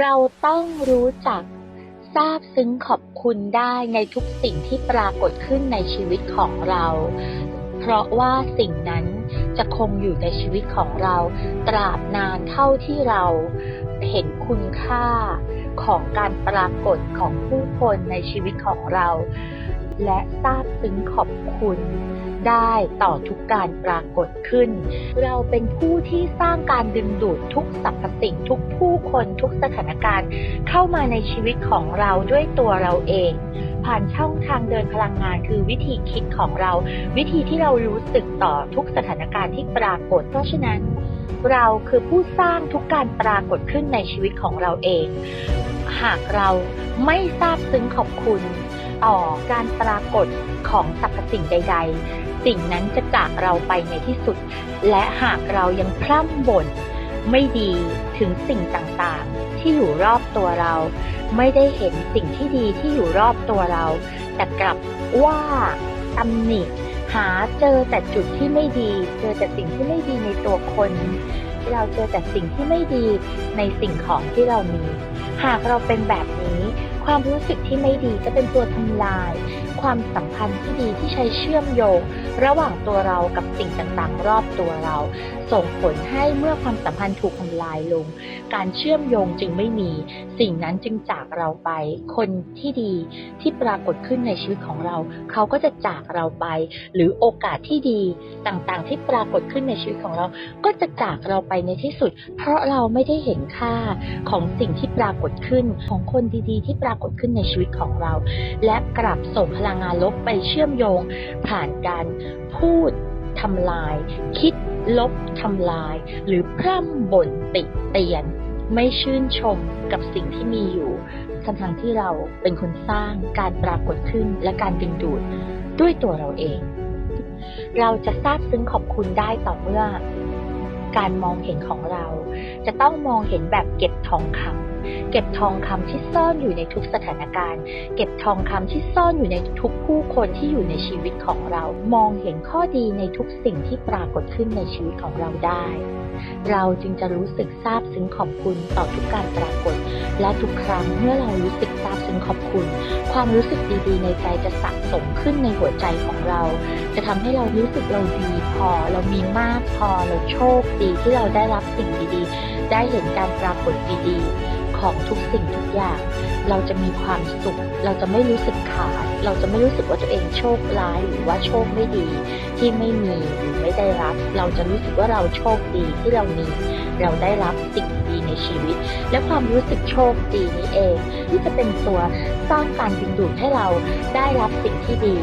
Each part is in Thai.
เราต้องรู้จักซาบซึ้งขอบคุณได้ในทุกสิ่งที่ปรากฏขึ้นในชีวิตของเรา เพราะว่าสิ่งนั้นจะคงอยู่ในชีวิตของเรา ตราบนานเท่าที่เราเห็นคุณค่าของการปรากฏของผู้คนในชีวิตของเรา และซาบซึ้งขอบคุณ ได้ต่อทุกการปรากฏขึ้น เราเป็นผู้ที่สร้างการดึงดูดทุกสรรพสิ่งทุกผู้คนทุกสถานการณ์ เข้ามาในชีวิตของเราด้วยตัวเราเอง ผ่านช่องทางเดินพลังงานคือวิธีคิดของเรา วิธีที่เรารู้สึกต่อทุกสถานการณ์ที่ปรากฏ เพราะฉะนั้น เราคือผู้สร้างทุกการปรากฏขึ้นในชีวิตของเราเอง หากเราไม่ทราบซึ้งขอบคุณ ต่อการปรากฏของสรรพสิ่งใด ๆ สิ่งนั้นจะจากเราไปในที่สุด และหากเรายังพร่ำบ่นไม่ดีถึงสิ่งต่างๆ ที่อยู่รอบตัวเรา ไม่ได้เห็นสิ่งที่ดีที่อยู่รอบตัวเรา แต่กลับว่าตำหนิหาเจอแต่จุดที่ไม่ดี เจอแต่สิ่งที่ไม่ดีในตัวคน เราเจอแต่สิ่งที่ไม่ดีในสิ่งของที่เรามี หากเราเป็นแบบนี้ ความรู้สึกที่ไม่ดีจะเป็นตัวทำลาย ความสัมพันธ์ที่ดีที่ใช้เชื่อมโยง ระหว่างตัวเรากับสิ่งต่างๆ รอบตัวเรา ส่งผลให้เมื่อความสัมพันธ์ถูกทำลายลง การเชื่อมโยงจึงไม่มี สิ่งนั้นจึงจากเราไป คนที่ดีที่ปรากฏขึ้นในชีวิตของเรา เขาก็จะจากเราไป หรือโอกาสที่ดี ต่างๆ ที่ปรากฏขึ้นในชีวิตของเรา ก็จะจากเราไปในที่สุด เพราะเราไม่ได้เห็นค่าของสิ่งที่ปรากฏขึ้นของคนดีๆ ที่ปรากฏขึ้นในชีวิตของเรา และกลับส่งพลังงานลบไปเชื่อมโยง ผ่านการพูดทำลาย คิดลบทำลาย หรือพร่ำบ่นติเตียน ไม่ชื่นชมกับสิ่งที่มีอยู่ทั้งๆที่เราเป็นคนสร้างการปรากฏขึ้นและการดึงดูดด้วยตัวเราเอง เราจะซาบซึ้งขอบคุณได้ต่อเมื่อ การมองเห็นของเรา จะต้องมองเห็นแบบเก็บทองคำ เก็บทองคำที่ซ่อนอยู่ในทุกสถานการณ์ เก็บทองคำที่ซ่อนอยู่ในทุกผู้คนที่อยู่ในชีวิตของเรา มองเห็นข้อดีในทุกสิ่งที่ปรากฏขึ้นในชีวิตของเราได้ เราจึงจะรู้สึกซาบซึ้งขอบคุณต่อทุกการปรากฏ และทุกครั้งเมื่อเรารู้สึกซาบซึ้งขอบคุณ ความรู้สึกดีๆ ในใจจะสะสมขึ้นในหัวใจของเรา จะทำให้เรารู้สึกเราดีพอ เรามีมากพอ เราโชคดีที่เราได้รับสิ่งดีๆ ได้เห็นการปรากฏดีๆของทุกสิ่งทุกอย่าง เราจะมีความสุข เราจะไม่รู้สึกขาด เราจะไม่รู้สึกว่าตัวเองโชคร้ายหรือว่าโชคไม่ดี ที่ไม่มีหรือไม่ได้รับ เราจะรู้สึกว่าเราโชคดีที่เรามี เราได้รับสิ่งดีในชีวิต และความรู้สึกโชคดีนี้เอง ที่จะเป็นตัวสร้างการดึงดูดให้เราได้รับสิ่งที่ดี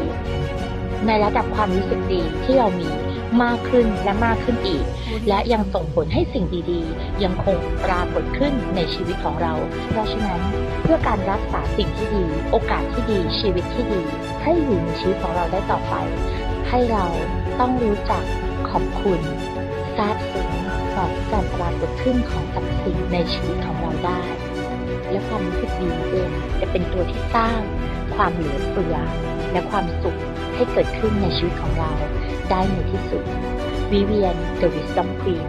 ในระดับความรู้สึกดีที่เรามี มากขึ้นและมากขึ้นอีก และยังส่งผลให้สิ่งดีๆ ยังคงปรากฏขึ้นในชีวิตของเรา เพราะฉะนั้นเพื่อการรักษาสิ่งที่ดี โอกาสที่ดีชีวิตที่ดี ให้อยู่ในชีวิตของเราได้ต่อไป ให้เราต้องรู้จักขอบคุณซาบซึ้งต่อการปรากฏขึ้นของสรรพสิ่งในชีวิตของเราได้ และความรู้สึกดีเองจะเป็นตัวที่สร้างความเหลือเฟือ และความสุขให้เกิดขึ้นในชีวิตของเราได้ในที่สุดวิเวียน The Wisdom Queen